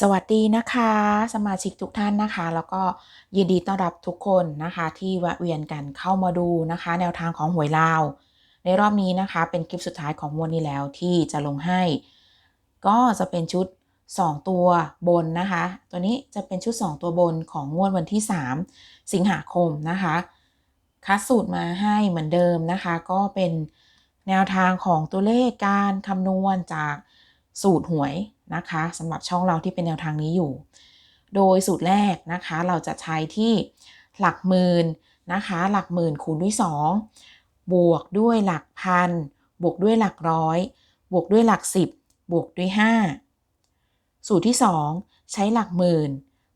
สวัสดีนะคะ สมาชิกทุกท่านนะคะ แล้วก็ยินดีต้อนรับทุกคนนะคะ ที่แวะเวียนกันเข้ามาดูนะคะ แนวทางของหวยลาว ในรอบนี้นะคะ เป็นคลิปสุดท้ายของงวดนี้แล้วที่จะลงให้ ก็จะเป็นชุด 2 ตัวบนนะคะ ตัวนี้จะเป็นชุด 2 ตัวบนของงวดวันที่ 3 สิงหาคมนะคะคัดสูตรมาให้เหมือนเดิมนะคะ ก็เป็นแนวทางของตัวเลขการคำนวณจาก สูตรหวยนะคะสำหรับช่องเราที่เป็นแนวทางนี้อยู่ โดยสูตรแรกนะคะเราจะใช้ที่หลักหมื่นนะคะหลักหมื่นคูณด้วย 2 บวกด้วยหลักพัน บวกด้วยหลักร้อย บวกด้วยหลัก 10 บวกด้วย 5 สูตรที่ 2 ใช้หลักหมื่น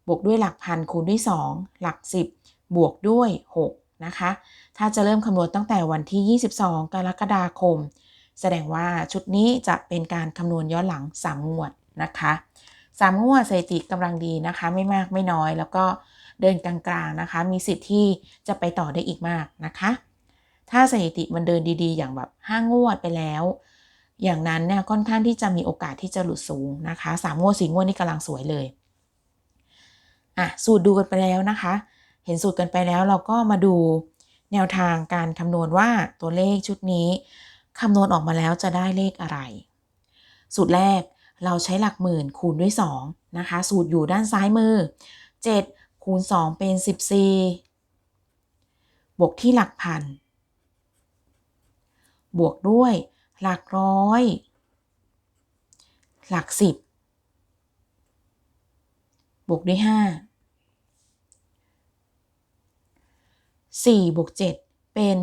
บวกด้วยหลักพันคูณด้วย 2 หลัก 10 บวกด้วย 6 นะคะ ถ้าจะเริ่มคำนวณตั้งแต่วันที่ 22 กรกฎาคม แสดงว่าชุดนี้จะเป็นการคำนวณย้อนหลัง 3 งวดนะคะสามงวดสถิติกำลังดีนะคะ ไม่มากไม่น้อย แล้วก็เดินกลางๆนะคะ มีสิทธิ์ที่จะไปต่อได้อีกมากนะคะ ถ้าสถิติมันเดินดีๆ อย่างแบบห้างวดไปแล้ว อย่างนั้นเนี่ยค่อนข้างที่จะมีโอกาสที่จะหลุดสูงนะคะสามงวดสี่งวดนี่กำลังสวยเลยอะสูตรดูกันไปแล้วนะคะ เห็นสูตรกันไปแล้วเราก็มาดูแนวทางการคำนวณว่าตัวเลขชุดนี้ คำนวณออกมาแล้วจะได้เลขอะไร สูตรแรกเราใช้หลักหมื่นคูณด้วย 2 นะคะ สูตรอยู่ด้านซ้ายมือ 7 คูณ 2 เป็น 14 บวกที่หลักพัน บวกด้วยหลักร้อย หลัก 10 บวกด้วย 5 4 บวก 7 เป็น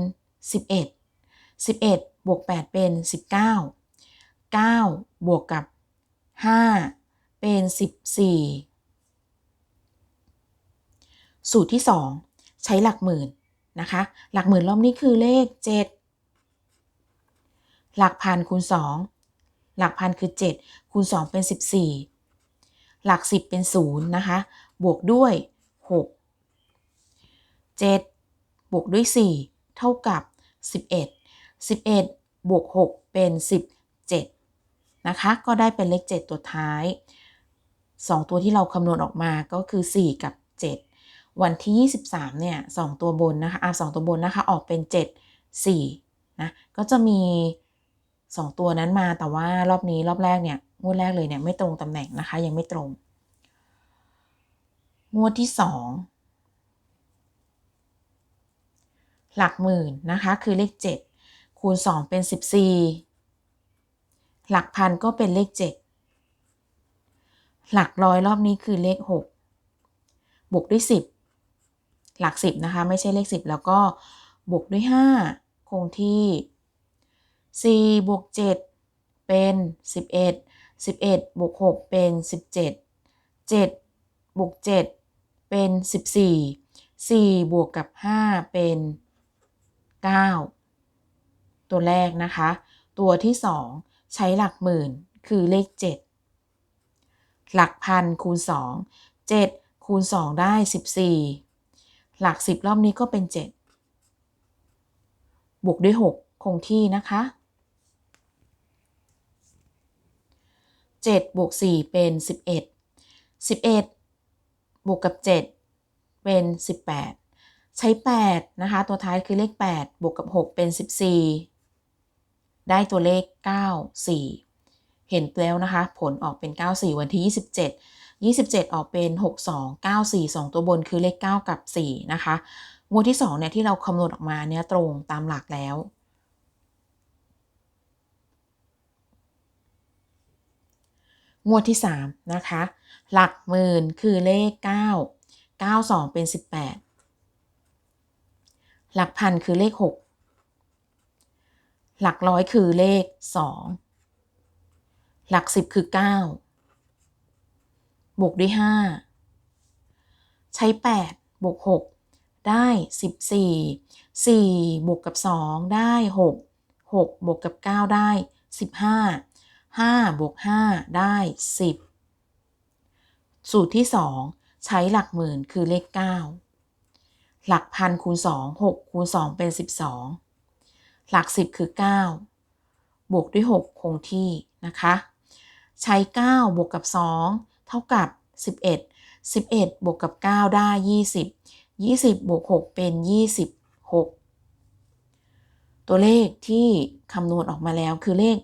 11 11 บวก 8 เป็น 19 9 บวกกับ 5 เป็น 14 สูตรที่ 2 ใช้หลักหมื่นนะคะ หลักหมื่นรอบนี้คือเลข 7 หลักพันคูณ 2 หลักพันคือ 7 คูณ 2 เป็น 14 หลัก 10 เป็น 0 นะคะ บวกด้วย 6 7 บวกด้วย 4 เท่ากับ 11 11 บวก 6 เป็น 17 นะคะ ก็ได้เป็นเลข 7 ตัวท้าย 2 ตัวที่เราคำนวณออกมาก็คือ 4 กับ 7 วันที่ 23 เนี่ย 2 ตัวบนนะคะอะ2ตัวบนนะคะ ออกเป็น 7 4 นะ ก็จะมี 2 ตัวนั้นมาแต่ว่ารอบนี้รอบแรกเนี่ยงวดแรกเลยเนี่ยไม่ตรงตำแหน่งนะคะ ยังไม่ตรง งวดที่ 2 หลักหมื่นนะคะ คือเลข 7 คูณ 2 เป็น 14 หลักพันก็เป็นเลข 7 หลักร้อยรอบนี้คือเลข 6 บวกด้วย 10 หลัก 10 นะคะ ไม่ใช่เลข 10 แล้วก็บวกด้วย 5 คงที่ 4 บวก 7 เป็น 11 11 บวก 6 เป็น 17 7 บวก 7 เป็น 14 4 บวกกับ 5 เป็น 9 ตัวแรกนะคะ ตัวที่ 2 ใช้หลักหมื่น คือเลข 7 หลักพันคูณ 2 7 คูณ 2 ได้ 14 หลัก 10 รอบนี้ก็เป็น 7 บวกด้วย 6 คงที่นะคะ 7 บวก 4 เป็น 11 11 บวกกับ 7 เป็น 18 ใช้ 8 นะคะ ตัวท้ายคือเลข 8 บวกกับ 6 เป็น 14 ได้ตัวเลข 94 เห็นแล้วนะคะ ผลออกเป็น 94 วันที่ 27 27 ออกเป็น 62 94 2 ตัวบนคือเลข 9 กับ 4 นะคะ งวดที่ 2 เนี่ย ที่เราคำนวณออกมาเนี่ยตรงตามหลักแล้วงวดที่ 3 นะคะ หลักหมื่นคือเลข 9 92 เป็น 18 หลักพันคือเลข 6 หลักร้อยคือเลข 2 หลักสิบคือ 9 บวกด้วย 5 ใช้ 8 บวก 6 ได้ 14 4 บวกกับ 2 ได้ 6 6 บวกกับ 9 ได้ 15 5 บวก 5 ได้ 10 สูตรที่ 2 ใช้หลักหมื่นคือเลข 9 หลักพันคูณ 2 6 คูณ 2 เป็น 12 หลักสิบคือ 9 บวกด้วย 6 คงที่นะคะ ใช้ 9 บวกกับ 2 เท่ากับ 11 11 บวกกับ 9 ได้ 20 20 บวก 6 เป็น 26 ตัวเลขที่คำนวณออกมาแล้วคือเลข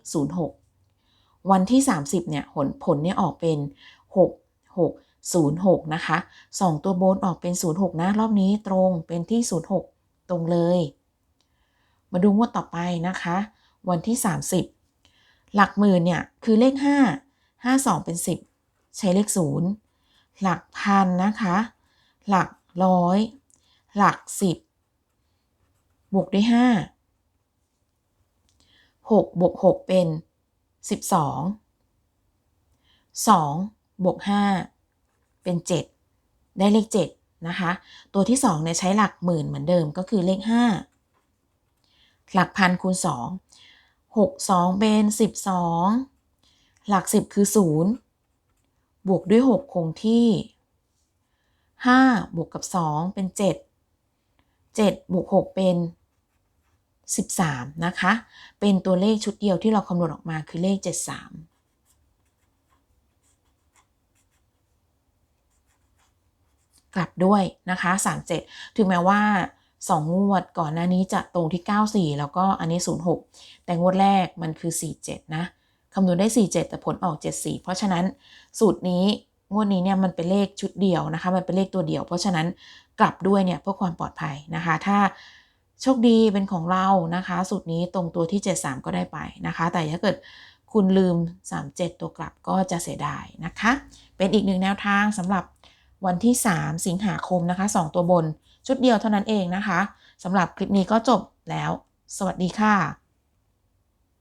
06 วันที่ 30 เนี่ยผลผลเนี่ยออกเป็น 6 6 0 6 นะคะ 2 ตัวบนออกเป็น 06 นะ รอบนี้ตรงเป็นที่ 06 ตรงเลย มาดูงวดต่อไปนะคะ วันที่ 30 หลักหมื่นเนี่ยคือเลข 5 5 2 เป็น 10 ใช้เลข 0 หลักพันนะคะ หลักร้อย หลัก 10 บวกด้วย 5 6 บวก 6 เป็น 12 2 บวก 5 เป็น 7 ได้เลข 7 นะคะ ตัวที่ 2 เนี่ยใช้หลักหมื่นเหมือนเดิมก็คือเลข 5 หลักพันคูณ2 6 2เป็น12หลัก10คือ0บวกด้วย6คงที่5บวกกับ2เป็น7 7บวก6เป็น13นะคะ เป็นตัวเลขชุดเดียวที่เราคำนวณออกมาคือเลข73กลับด้วยนะคะ37ถึงแม้ว่า 2 งวดก่อนหน้านี้จะตรงที่ 94 แล้วก็อันนี้ 06 แต่งวดแรกมันคือ 47 นะคำนวณได้ 47 แต่ผลออก 74 เพราะฉะนั้นสูตรนี้งวดนี้เนี่ยมันเป็นเลขชุดเดียวนะคะ มันเป็นเลขตัวเดียว เพราะฉะนั้นกลับด้วยเนี่ยเพื่อความปลอดภัยนะคะ ถ้าโชคดีเป็นของเรานะคะ สูตรนี้ตรงตัวที่ 73 ก็ได้ไปนะคะ แต่ถ้าเกิดคุณลืม 37 ตัวกลับก็จะเสียดายนะคะ เป็นอีกหนึ่งแนวทางสำหรับวันที่ 3 สิงหาคมนะคะ 2 ตัวบน ชุดเดียวเท่านั้นเองนะคะสำหรับคลิปนี้ก็จบแล้ว สวัสดีค่ะ